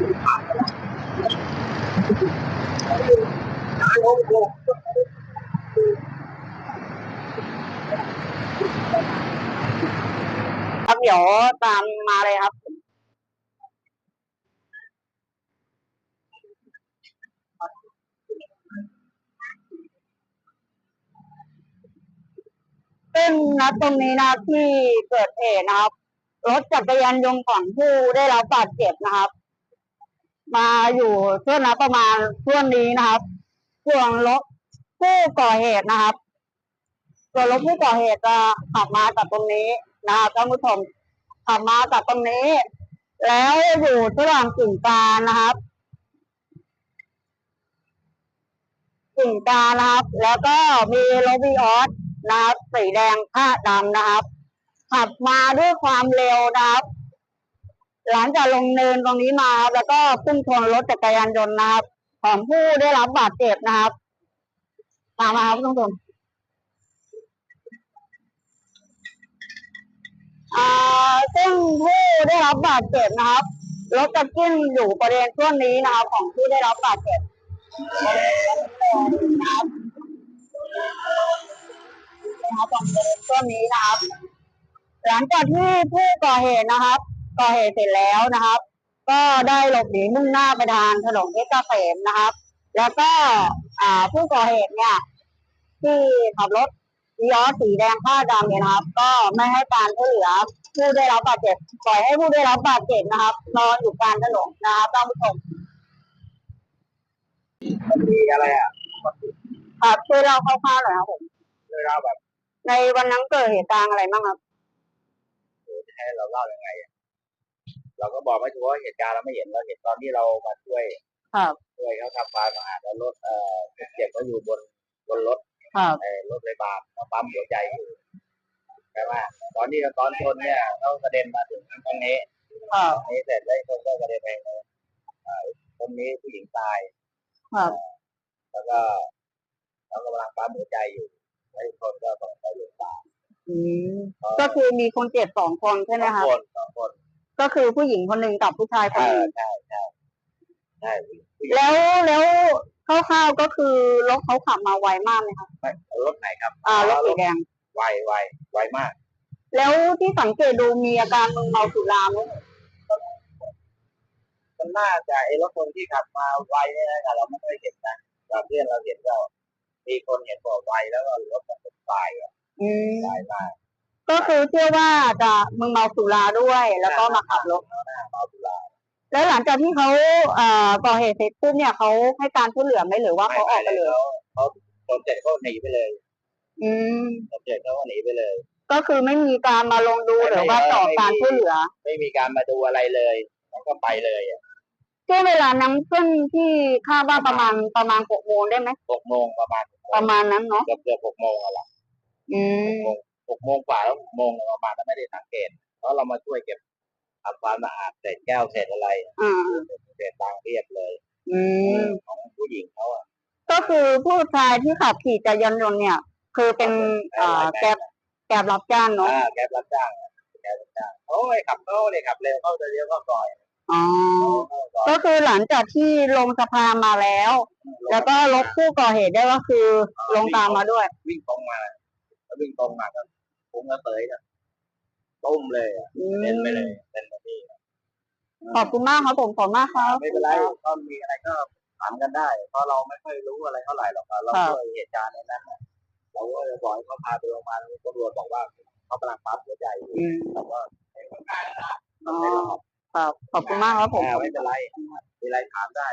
ครับเดี๋ยวตามมาเลยครับซึ่งณตรงนี้นะที่เกิดเหตุนะครับ รถจักรยานยนต์ของผู้ได้รับบาดเจ็บนะครับ มาอยู่ช่วงนะประมาณช่วงนี้นะครับส่วนรถผู้ก่อเหตุนะครับส่วนรถผู้ก่อเหตุจะขับมาจากตรงนี้นะครับท่านผู้ชมขับมาจากตรงนี้ แล้วอยู่ระหว่างกึ่งกลางนะครับกึ่งกลางนะครับ แล้วก็มีรถวีออสนะครับสีแดงผ้าดำนะครับ ขับมาด้วยความเร็วนะครับ หลังจากลงเนินตรงนี้มาครับแล้วก็พุ่งชนรถจักรยานยนต์นะครับ ของผู้ได้รับบาดเจ็บนะครับตามมาครับท่านผู้ชมอ่าซึ่งผู้ได้รับบาดเจ็บนะครับรถจะกิ้นอยู่บริเวณช่วงนี้นะครับ ของผู้ได้รับบาดเจ็บบริเวณต้นะครับนะครับของบริเวณช่วงนี้นะครับ หลังจากที่ผู้ก่อเหตุนะครับ ก่อเหตุเสร็จแล้วนะครับ ก็ได้หลบหนีมุ่งหน้าไปทางถนนเพชรเกษมนะครับ แล้วก็อ่าผู้ก่อเหตุเนี่ย ที่ขับรถวีออสสีแดงผ้าดำเนี่ยนะครับ ก็ไม่ให้การช่วยเหลือผู้ได้รับบาดเจ็บปล่อยให้ผู้ได้รับบาดเจ็บนะครับ นอนอยู่กลางถนนนะครับท่านผู้ชมมันมีอะไรอะครับช่วยเล่าคร่าวๆหน่อยครับผมเวลาแบบในวันนั้นเกิดเหตุการณ์อะไรบ้างครับเออจะให้เราเล่ายังไงอะ เราก็บอกไม่ถูกว่าเหตุการณ์เราไม่เห็นเราเห็นตอนที่เรามาช่วยครับช่วยเขาทำความสะอาดแล้วรถเอ่อคนเจ็บก็อยู่บนบนรถครับเอ่อรถเลยบาลเขาปั๊มหัวใจอยู่ใช่ไหมตอนนี้ตอนชนเนี่ยเขากระเด็นมาถึงตรงนี้ครับตรงนี้เสร็จแล้วคนก็กระเด็นไปเลยเอ่อตรงนี้ผู้หญิงตายครับแล้วก็เขากำลังปั๊มหัวใจอยู่แล้วอีกคนก็ส่งไปโรงพยาบาลอืมก็คือมีคนเจ็บสองคนใช่ไหมสองครับคนสองคน ก็คือผู้หญิงคนหนึ่งกับผู้ชายคนใช่หนึ่งใช่ใช่ใช่ผู้หญิงแล้วแล้วคร่าวๆก็คือรถเขาขับมาไวมากไหมครับไม่รถไหนครับอ่ารถสีแดงไวไวไวมาก แล้วที่สังเกตดูมีอาการมึนเมาสุราไหมมันน่าจะไอ้รถคนที่ขับมาไวเนี่ยนะแต่เราไม่เคยเห็นนะแต่เพื่อนเราเห็นก็มีคนเห็นบอกไวแล้วก็รถมันเป็นตายอะอืมตายมาก ก็คือเชื่อว่าจะมึนเมาสุราด้วย แล้วก็มาขับรถหน้าเมาสุราแล้วหลังจากที่เขาเอ่อก่อเหตุเสร็จปุ๊บเนี่ยเขาให้การช่วยเหลือไหมหรือว่าเขาออกไปเลย เขาเขาคนเจ็บเขาหนีไปเลยอืมคนเจ็บเขาก็หนีไปเลย ก็คือไม่มีการมาลงดูหรือว่าต่อการช่วยเหลือ ไม่มีการมาดูอะไรเลยแล้วก็ไปเลยอะช่วงเวลานั้นเพื่อนที่คาดว่าประมาณประมาณหกโมงได้ไหมหกโมงประมาณประมาณนั้นเนาะเกือบเกือบหกโมงอะล่ะอืมหกโมง กว่าแล้วหกโมงประมาณนั้นไม่ได้สังเกต เพราะเรามาช่วยเก็บทำความสะอาดเศษแก้วเศษอะไรอ่าเศษบางเรียบเลย อืมของผู้หญิงเขาอะก็คือผู้ชายที่ขับขี่จักรยานยนต์เนี่ย คือเป็นอ่าแกร็บแกร็บรับจ้างเนาะอ่าแก๊ปรับจ้างอะแก๊ปรับจ้างโอ้ยขับเขาเลยขับเร็วเขาจะเลี้ยวเข้าซอยอ๋อเข้าซอยก็คือหลังจากที่ลงสะพานมาแล้ว แล้วก็รถผู้ก่อเหตุได้ก็คือลงตามมาด้วย วิ่งตรงมาแล้ววิ่งตรงมาก็ ผมก็เตยกันตุ้มเลยอะอืเล่นไปมเลยเล่นไปนี่ขอบคุณมากครับผมขอบคุณมากครับ ไม่เป็นไรก็มีอะไรก็ถามกันได้ เพราะเราไม่ค่อยรู้อะไรเท่าไหร่หรอกเราช่วยเหตุการณ์ในนั้นน่ะเราก็จะบอกให้เขาพาไปโรงพยาบาลตำรวจบอกว่าเขากำลังปั๊มหัวใจอยู่อืมแต่ว่าไม่เป็นไรนะอ๋อครับขอบคุณมากครับผม อ่าไม่เป็นไรมีอะไรถามได้